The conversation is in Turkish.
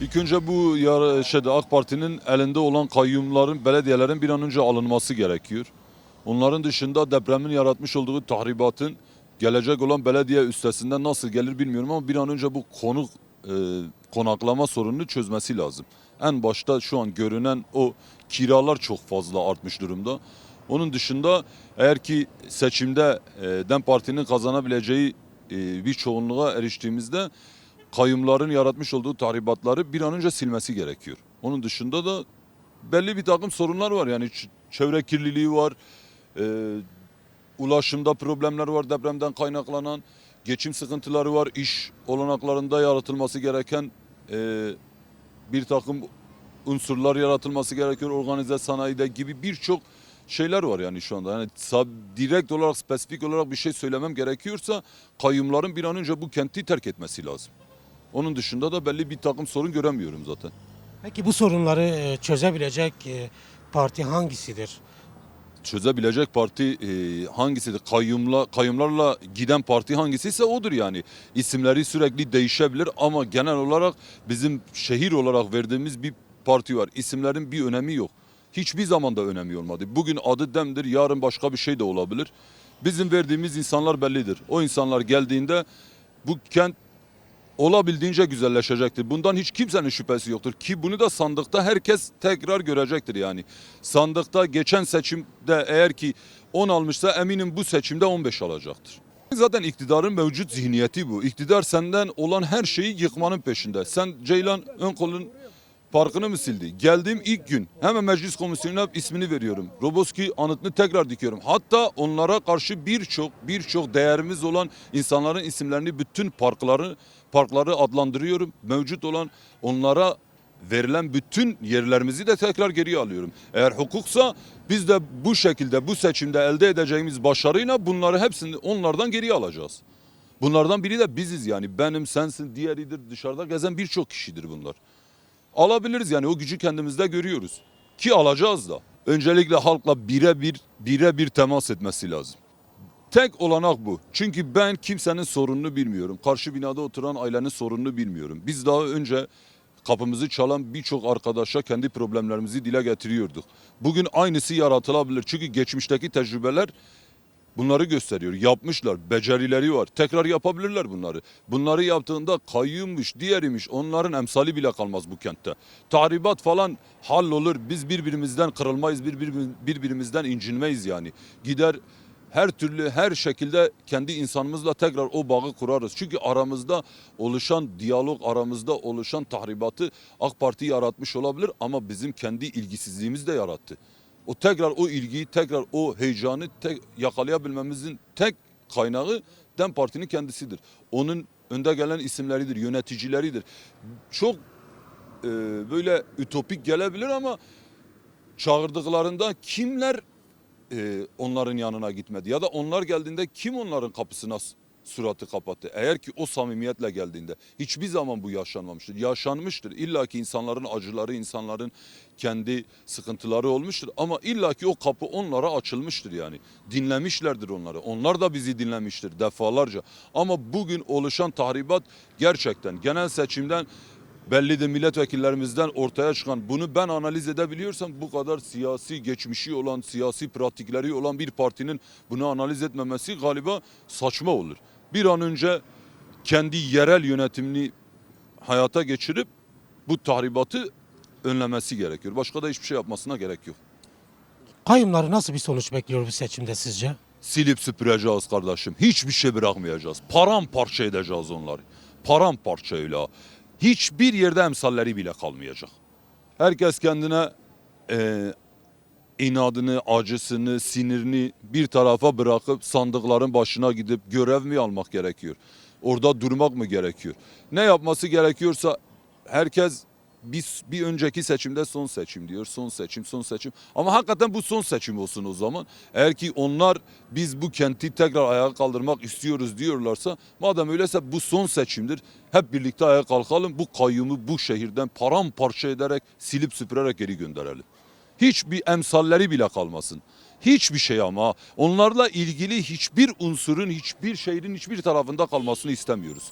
İlk önce bu yar şeyde AK Parti'nin elinde olan kayyumların, belediyelerin bir an önce alınması gerekiyor. Onların dışında depremin yaratmış olduğu tahribatın gelecek olan belediye üstesinden nasıl gelir bilmiyorum ama bir an önce bu konuk e, konaklama sorununu çözmesi lazım. En başta şu an görünen o kiralar çok fazla artmış durumda. Onun dışında eğer ki seçimde e, DEM Parti'nin kazanabileceği e, bir çoğunluğa eriştiğimizde kayyumların yaratmış olduğu tahribatları bir an önce silmesi gerekiyor. Onun dışında da belli bir takım sorunlar var. Yani çevre kirliliği var, e, ulaşımda problemler var depremden kaynaklanan, geçim sıkıntıları var, iş olanaklarında yaratılması gereken e, bir takım unsurlar yaratılması gerekiyor organize sanayide gibi birçok şeyler var yani şu anda. Yani sab- direkt olarak spesifik olarak bir şey söylemem gerekiyorsa kayyumların bir an önce bu kenti terk etmesi lazım. Onun dışında da belli bir takım sorun göremiyorum zaten. Peki bu sorunları e, çözebilecek e, parti hangisidir? Çözebilecek parti e, hangisidir? Kayyumla, kayyumlarla giden parti hangisiyse odur yani. İsimleri sürekli değişebilir ama genel olarak bizim şehir olarak verdiğimiz bir parti var. İsimlerin bir önemi yok. Hiçbir zaman da önemi olmadı. Bugün adı Dem'dir, yarın başka bir şey de olabilir. Bizim verdiğimiz insanlar bellidir. O insanlar geldiğinde bu kent olabildiğince güzelleşecektir. Bundan hiç kimsenin şüphesi yoktur. Ki bunu da sandıkta herkes tekrar görecektir yani. Sandıkta geçen seçimde eğer ki 10 almışsa eminim bu seçimde 15 alacaktır. Zaten iktidarın mevcut zihniyeti bu. İktidar senden olan her şeyi yıkmanın peşinde. Sen Ceylan Önkol'un parkını mı sildi? Geldiğim ilk gün hemen meclis komisyonuna ismini veriyorum. Roboski anıtını tekrar dikiyorum. Hatta onlara karşı birçok birçok değerimiz olan insanların isimlerini bütün parkları parkları adlandırıyorum. Mevcut olan onlara verilen bütün yerlerimizi de tekrar geriye alıyorum. Eğer hukuksa biz de bu şekilde bu seçimde elde edeceğimiz başarıyla bunları hepsini onlardan geriye alacağız. Bunlardan biri de biziz yani benim sensin diğeridir dışarıda gezen birçok kişidir bunlar alabiliriz yani o gücü kendimizde görüyoruz. Ki alacağız da. Öncelikle halkla birebir birebir temas etmesi lazım. Tek olanak bu. Çünkü ben kimsenin sorununu bilmiyorum. Karşı binada oturan ailenin sorununu bilmiyorum. Biz daha önce kapımızı çalan birçok arkadaşa kendi problemlerimizi dile getiriyorduk. Bugün aynısı yaratılabilir. Çünkü geçmişteki tecrübeler bunları gösteriyor. Yapmışlar, becerileri var. Tekrar yapabilirler bunları. Bunları yaptığında kayyummuş, diğerimiş onların emsali bile kalmaz bu kentte. Tahribat falan hallolur. Biz birbirimizden kırılmayız, birbirimiz- birbirimizden incinmeyiz yani. Gider her türlü her şekilde kendi insanımızla tekrar o bağı kurarız. Çünkü aramızda oluşan diyalog, aramızda oluşan tahribatı AK Parti yaratmış olabilir ama bizim kendi ilgisizliğimiz de yarattı. O tekrar o ilgiyi, tekrar o heyecanı tek yakalayabilmemizin tek kaynağı DEM Parti'nin kendisidir. Onun önde gelen isimleridir, yöneticileridir. Çok e, böyle ütopik gelebilir ama çağırdıklarında kimler e, onların yanına gitmedi ya da onlar geldiğinde kim onların kapısına suratı kapattı? Eğer ki o samimiyetle geldiğinde hiçbir zaman bu yaşanmamıştır. Yaşanmıştır. İlla ki insanların acıları, insanların kendi sıkıntıları olmuştur ama illa ki o kapı onlara açılmıştır yani. Dinlemişlerdir onları. Onlar da bizi dinlemiştir defalarca. Ama bugün oluşan tahribat gerçekten genel seçimden bellidir milletvekillerimizden ortaya çıkan bunu ben analiz edebiliyorsam bu kadar siyasi geçmişi olan siyasi pratikleri olan bir partinin bunu analiz etmemesi galiba saçma olur. Bir an önce kendi yerel yönetimini hayata geçirip bu tahribatı önlemesi gerekiyor. Başka da hiçbir şey yapmasına gerek yok. Kayyumları nasıl bir sonuç bekliyor bu seçimde sizce? Silip süpüreceğiz kardeşim. Hiçbir şey bırakmayacağız. Paramparça edeceğiz onları. Paramparçayla. Hiçbir yerde emsalleri bile kalmayacak. Herkes kendine e, inadını, acısını, sinirini bir tarafa bırakıp sandıkların başına gidip görev mi almak gerekiyor? Orada durmak mı gerekiyor? Ne yapması gerekiyorsa herkes bir, bir önceki seçimde son seçim diyor. Son seçim, son seçim. Ama hakikaten bu son seçim olsun o zaman. Eğer ki onlar biz bu kenti tekrar ayağa kaldırmak istiyoruz diyorlarsa madem öyleyse bu son seçimdir. Hep birlikte ayağa kalkalım. Bu kayyumu bu şehirden paramparça ederek silip süpürerek geri gönderelim. Hiçbir emsalleri bile kalmasın. Hiçbir şey ama onlarla ilgili hiçbir unsurun, hiçbir şehrin hiçbir tarafında kalmasını istemiyoruz.